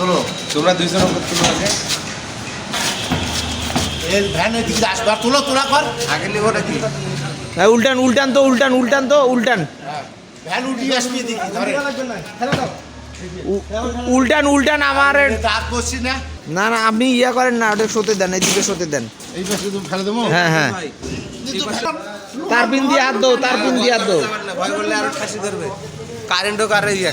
তোলো তোমরা দুইজন তুলো আগে। এই ভ্যান এদিকে আসবে আর তোলো তোলা কর। আগে নিব নাকি? হ্যাঁ, উল্টান উল্টান তো উল্টান উল্টান তো উল্টান। ভ্যান উঠিয়ে আসবি এদিকে ধরে। উল্টান উল্টান আমার না। না না আপনি ইয়া করেন না ওটা সতে দেন এদিকে সতে দেন। এই পাশে তুমি ফেলে দেবো? হ্যাঁ হ্যাঁ। তার পিন দিয়ে হাত দো তার পিন দিয়ে হাত দো ভয় করলে আরও ঠাসি ধরবে। কারেন্টও কারে ইয়ে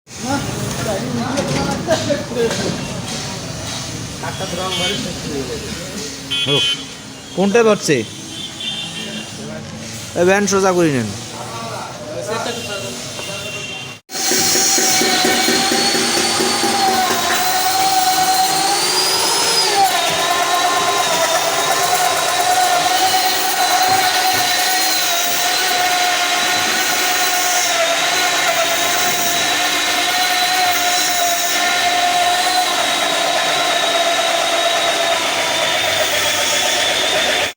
কোনটা ধরছে? ভ্যান সোজা করি নেন।